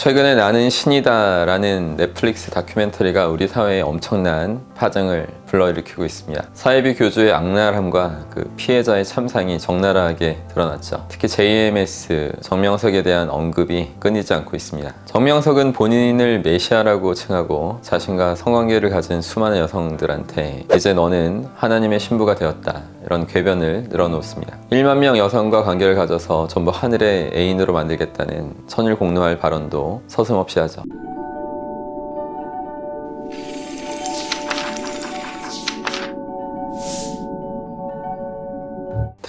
최근에 나는 신이다 라는 넷플릭스 다큐멘터리가 우리 사회에 엄청난 파장을 불러일으키고 있습니다. 사이비 교주의 악랄함과 그 피해자의 참상이 적나라하게 드러났죠. 특히 JMS 정명석에 대한 언급이 끊이지 않고 있습니다. 정명석은 본인을 메시아라고 칭하고 자신과 성관계를 가진 수많은 여성들한테 이제 너는 하나님의 신부가 되었다 이런 궤변을 늘어놓습니다. 1만 명 여성과 관계를 가져서 전부 하늘의 애인으로 만들겠다는 천일 공노할 발언도 서슴없이 하죠.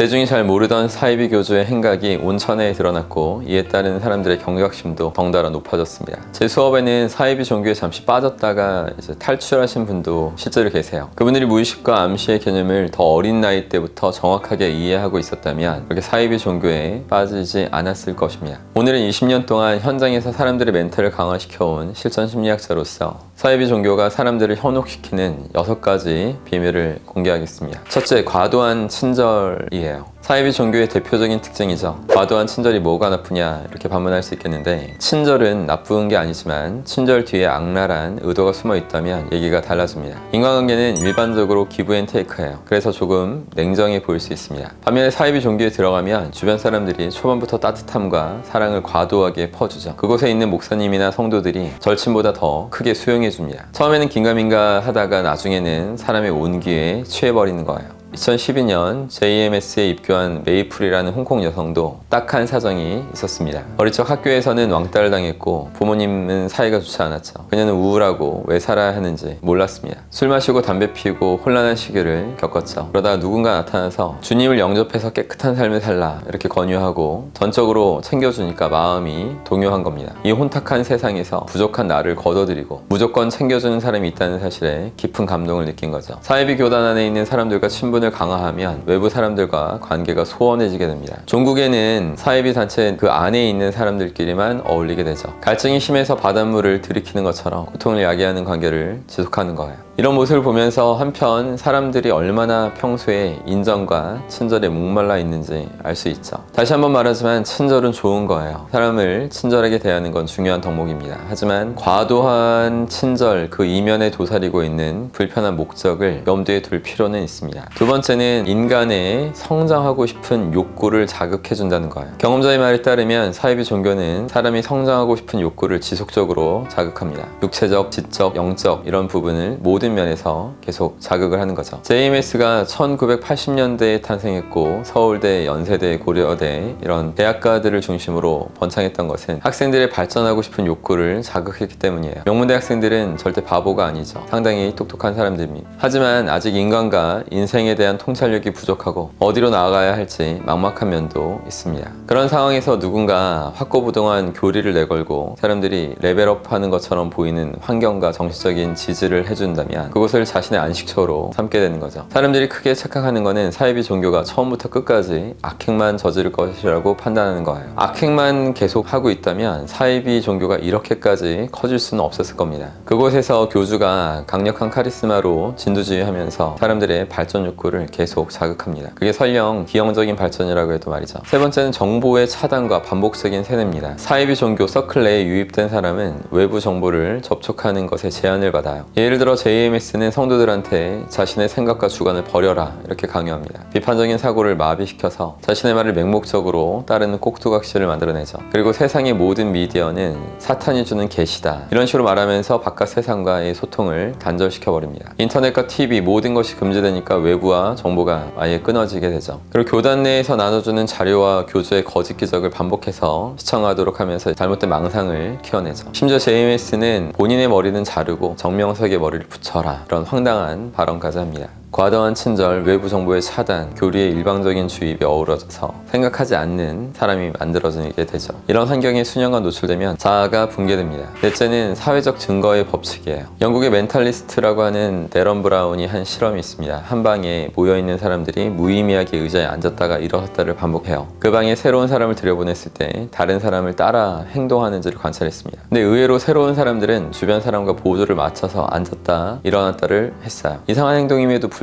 대중이 잘 모르던 사이비 교주의 행각이 온천에 드러났고 이에 따른 사람들의 경각심도 덩달아 높아졌습니다. 제 수업에는 사이비 종교에 잠시 빠졌다가 이제 탈출하신 분도 실제로 계세요. 그분들이 무의식과 암시의 개념을 더 어린 나이 때부터 정확하게 이해하고 있었다면 이렇게 사이비 종교에 빠지지 않았을 것입니다. 오늘은 20년 동안 현장에서 사람들의 멘탈을 강화시켜온 실전 심리학자로서 사이비 종교가 사람들을 현혹시키는 여섯 가지 비밀을 공개하겠습니다. 첫째, 과도한 친절이에요. 사이비 종교의 대표적인 특징이죠. 과도한 친절이 뭐가 나쁘냐 이렇게 반문할 수 있겠는데 친절은 나쁜 게 아니지만 친절 뒤에 악랄한 의도가 숨어 있다면 얘기가 달라집니다. 인간관계는 일반적으로 기브 앤 테이크예요. 그래서 조금 냉정해 보일 수 있습니다. 반면에 사이비 종교에 들어가면 주변 사람들이 초반부터 따뜻함과 사랑을 과도하게 퍼주죠. 그곳에 있는 목사님이나 성도들이 절친보다 더 크게 수용해 줍니다. 처음에는 긴가민가 하다가 나중에는 사람의 온기에 취해버리는 거예요. 2012년 JMS에 입교한 메이플이라는 홍콩 여성도 딱한 사정이 있었습니다. 어릴 적 학교에서는 왕따를 당했고 부모님은 사이가 좋지 않았죠. 그녀는 우울하고 왜 살아야 하는지 몰랐습니다. 술 마시고 담배 피우고 혼란한 시기를 겪었죠. 그러다가 누군가 나타나서 주님을 영접해서 깨끗한 삶을 살라 이렇게 권유하고 전적으로 챙겨주니까 마음이 동요한 겁니다. 이 혼탁한 세상에서 부족한 나를 걷어들이고 무조건 챙겨주는 사람이 있다는 사실에 깊은 감동을 느낀 거죠. 사이비 교단 안에 있는 사람들과 친분 을 강화하면 외부 사람들과 관계가 소원해지게 됩니다. 종국에는 사이비 단체 그 안에 있는 사람들끼리만 어울리게 되죠. 갈증이 심해서 바닷물을 들이키는 것처럼 고통을 야기하는 관계를 지속하는 거예요. 이런 모습을 보면서 한편 사람들이 얼마나 평소에 인정과 친절에 목말라 있는지 알 수 있죠. 다시 한번 말하지만 친절은 좋은 거예요. 사람을 친절하게 대하는 건 중요한 덕목입니다. 하지만 과도한 친절 그 이면에 도사리고 있는 불편한 목적을 염두에 둘 필요는 있습니다. 두 번째는 인간의 성장하고 싶은 욕구를 자극해 준다는 거예요. 경험자의 말에 따르면 사이비 종교는 사람이 성장하고 싶은 욕구를 지속적으로 자극합니다. 육체적, 지적, 영적 이런 부분을 모든 면에서 계속 자극을 하는 거죠. JMS가 1980년대에 탄생했고 서울대, 연세대, 고려대 이런 대학가들을 중심으로 번창했던 것은 학생들의 발전하고 싶은 욕구를 자극했기 때문이에요. 명문대 학생들은 절대 바보가 아니죠. 상당히 똑똑한 사람들입니다. 하지만 아직 인간과 인생에 대한 통찰력이 부족하고 어디로 나아가야 할지 막막한 면도 있습니다. 그런 상황에서 누군가 확고부동한 교리를 내걸고 사람들이 레벨업하는 것처럼 보이는 환경과 정신적인 지지를 해준다면 그것을 자신의 안식처로 삼게 되는 거죠. 사람들이 크게 착각하는 것은 사이비 종교가 처음부터 끝까지 악행만 저지를 것이라고 판단하는 거예요. 악행만 계속 하고 있다면 사이비 종교가 이렇게까지 커질 수는 없었을 겁니다. 그곳에서 교주가 강력한 카리스마로 진두지휘하면서 사람들의 발전 욕구를 계속 자극합니다. 그게 설령 기형적인 발전이라고 해도 말이죠. 세 번째는 정보의 차단과 반복적인 세뇌입니다. 사이비 종교 서클 내에 유입된 사람은 외부 정보를 접촉하는 것에 제한을 받아요. 예를 들어 JMS는 성도들한테 자신의 생각과 주관을 버려라 이렇게 강요합니다. 비판적인 사고를 마비시켜서 자신의 말을 맹목적으로 따르는 꼭두각시를 만들어내죠. 그리고 세상의 모든 미디어는 사탄이 주는 계시다 이런 식으로 말하면서 바깥 세상과의 소통을 단절시켜 버립니다. 인터넷과 TV 모든 것이 금지되니까 외부와 정보가 아예 끊어지게 되죠. 그리고 교단 내에서 나눠주는 자료와 교주의 거짓 기적을 반복해서 시청하도록 하면서 잘못된 망상을 키워내죠. 심지어 JMS는 본인의 머리는 자르고 정명석의 머리를 붙여 라 이런 황당한 발언까지 합니다. 과도한 친절, 외부 정보의 차단, 교리의 일방적인 주입이 어우러져서 생각하지 않는 사람이 만들어지게 되죠. 이런 환경에 수년간 노출되면 자아가 붕괴됩니다. 넷째는 사회적 증거의 법칙이에요. 영국의 멘탈리스트라고 하는 데런 브라운이 한 실험이 있습니다. 한 방에 모여있는 사람들이 무의미하게 의자에 앉았다가 일어섰다를 반복해요. 그 방에 새로운 사람을 들여보냈을 때 다른 사람을 따라 행동하는지를 관찰했습니다. 근데 의외로 새로운 사람들은 주변 사람과 보조를 맞춰서 앉았다 일어났다를 했어요. 이상한 행동임에도 불구하고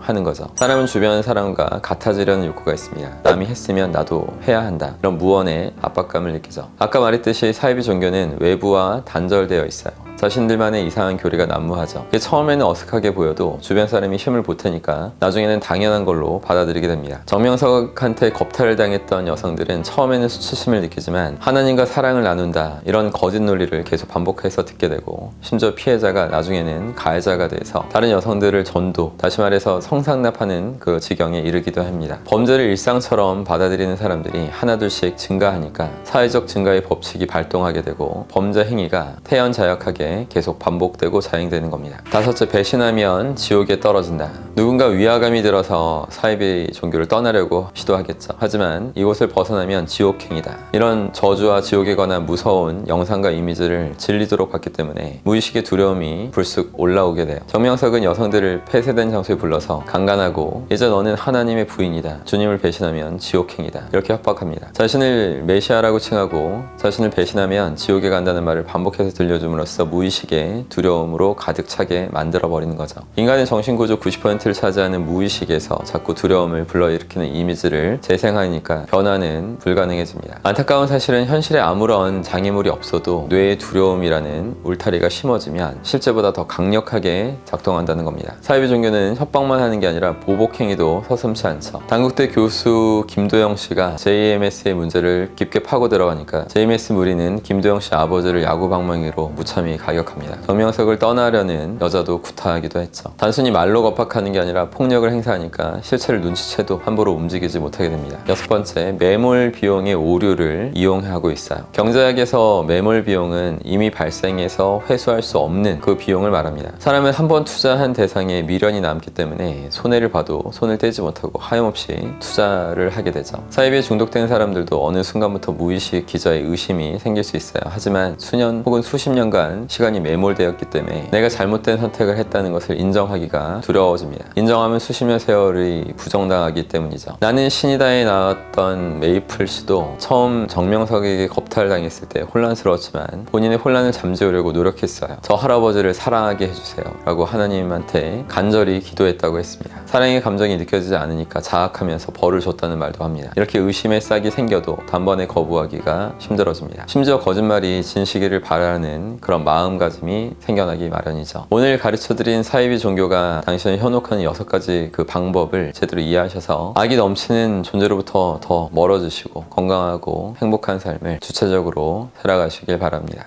하는 거죠. 사람은 주변 사람과 같아지려는 욕구가 있습니다. 남이 했으면 나도 해야 한다. 이런 무언의 압박감을 느끼죠. 아까 말했듯이 사이비 종교는 외부와 단절되어 있어요. 자신들만의 이상한 교리가 난무하죠. 이게 처음에는 어색하게 보여도 주변 사람이 힘을 보태니까 나중에는 당연한 걸로 받아들이게 됩니다. 정명석한테 겁탈을 당했던 여성들은 처음에는 수치심을 느끼지만 하나님과 사랑을 나눈다 이런 거짓 논리를 계속 반복해서 듣게 되고 심지어 피해자가 나중에는 가해자가 돼서 다른 여성들을 전도 다시 말해서 성상납하는 그 지경에 이르기도 합니다. 범죄를 일상처럼 받아들이는 사람들이 하나둘씩 증가하니까 사회적 증가의 법칙이 발동하게 되고 범죄 행위가 태연자역하게 계속 반복되고 자행되는 겁니다. 다섯째, 배신하면 지옥에 떨어진다. 누군가 위화감이 들어서 사이비 종교를 떠나려고 시도하겠죠. 하지만 이곳을 벗어나면 지옥행이다. 이런 저주와 지옥에 관한 무서운 영상과 이미지를 질리도록 봤기 때문에 무의식의 두려움이 불쑥 올라오게 돼요. 정명석은 여성들을 폐쇄된 장소에 불러서 강간하고 이제 너는 하나님의 부인이다. 주님을 배신하면 지옥행이다. 이렇게 협박합니다. 자신을 메시아라고 칭하고 자신을 배신하면 지옥에 간다는 말을 반복해서 들려줌으로써 무의식의 두려움으로 가득 차게 만들어 버리는 거죠. 인간의 정신 구조 90%를 차지하는 무의식에서 자꾸 두려움을 불러일으키는 이미지를 재생하니까 변화는 불가능해집니다. 안타까운 사실은 현실에 아무런 장애물이 없어도 뇌의 두려움이라는 울타리가 심어지면 실제보다 더 강력하게 작동한다는 겁니다. 사이비 종교는 협박만 하는 게 아니라 보복행위도 서슴치 않죠. 단국대 교수 김도영 씨가 JMS의 문제를 깊게 파고 들어가니까 JMS 무리는 김도영 씨 아버지를 야구 방망이로 무참히 가격합니다. 정명석을 떠나려는 여자도 구타하기도 했죠. 단순히 말로 겁박하는 게 아니라 폭력을 행사하니까 실체를 눈치채도 함부로 움직이지 못하게 됩니다. 여섯 번째, 매몰 비용의 오류를 이용하고 있어요. 경제학에서 매몰 비용은 이미 발생해서 회수할 수 없는 그 비용을 말합니다. 사람은 한 번 투자한 대상에 미련이 남기 때문에 손해를 봐도 손을 떼지 못하고 하염없이 투자를 하게 되죠. 사이비에 중독된 사람들도 어느 순간부터 무의식 기저에 의심이 생길 수 있어요. 하지만 수년 혹은 수십 년간 시간이 매몰되었기 때문에 내가 잘못된 선택을 했다는 것을 인정하기가 두려워집니다. 인정하면 수십 년 세월이 부정당하기 때문이죠. 나는 신이다에 나왔던 메이플 씨도 처음 정명석에게 겁탈당했을 때 혼란스러웠지만 본인의 혼란을 잠재우려고 노력했어요. 저 할아버지를 사랑하게 해주세요. 라고 하나님한테 간절히 기도했다고 했습니다. 사랑의 감정이 느껴지지 않으니까 자학하면서 벌을 줬다는 말도 합니다. 이렇게 의심의 싹이 생겨도 단번에 거부하기가 힘들어집니다. 심지어 거짓말이 진실이를 바라는 그런 마음가짐이 생겨나기 마련이죠. 오늘 가르쳐드린 사이비 종교가 당신을 현혹하는 여섯 가지 그 방법을 제대로 이해하셔서 악이 넘치는 존재로부터 더 멀어지시고 건강하고 행복한 삶을 주체적으로 살아가시길 바랍니다.